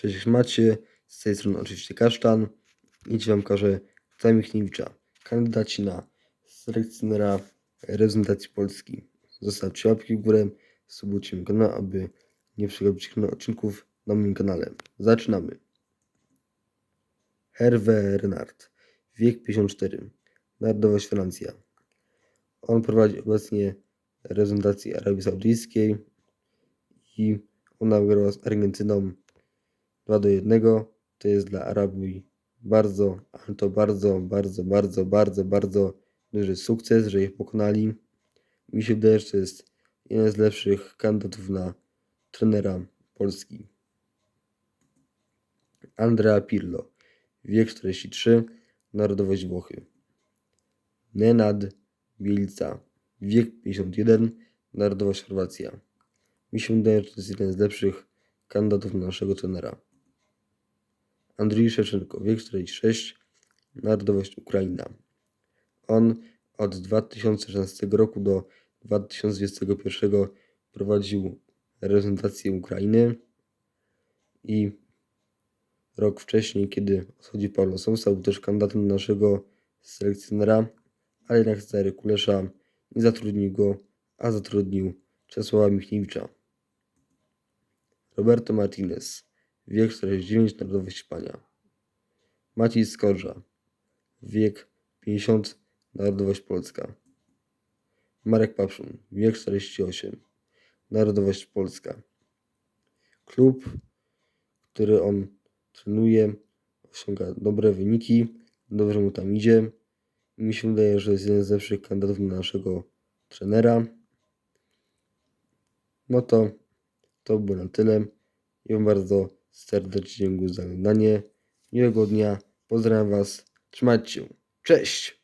Cześć macie, z tej strony oczywiście Kasztan i dziś Wam każę Michniewicza, kandydaci na selekcjonera reprezentacji Polski. Zostawcie łapki w górę, subujcie kanał, aby nie przegapić odcinków na moim kanale. Zaczynamy. Hervé Renard, wiek 54, narodowość Francja. On prowadzi obecnie reprezentację Arabii Saudyjskiej i ona wygrała z Argentyną 2 do 1. To jest dla Arabii bardzo, ale to bardzo, bardzo, bardzo, bardzo, bardzo duży sukces, że ich pokonali. Mi się wydaje, że to jest jeden z lepszych kandydatów na trenera Polski. Andrea Pirlo, wiek 43, narodowość Włochy. Nenad Bielca, wiek 51, narodowość Chorwacja. Mi się wydaje, że to jest jeden z lepszych kandydatów na naszego trenera. Andrzej Szewczenko, wiek 46, narodowość Ukraina. On od 2016 roku do 2021 prowadził reprezentację Ukrainy i rok wcześniej, kiedy odchodził Paulo Sousa, był też kandydatem na naszego selekcjonera, ale jednak stary Kulesza nie zatrudnił go, a zatrudnił Czesława Michniewicza. Roberto Martinez, wiek 49, narodowość Hiszpania. Maciej Skorża, wiek 50, narodowość Polska. Marek Papszun, wiek 48, narodowość Polska. Klub, który on trenuje, osiąga dobre wyniki, dobrze mu tam idzie. Mi się wydaje, że jest jeden z lepszych kandydatów na naszego trenera. No to to było na tyle. I bardzo serdecznie dziękuję za oglądanie. Miłego dnia. Pozdrawiam Was. Trzymajcie się. Cześć!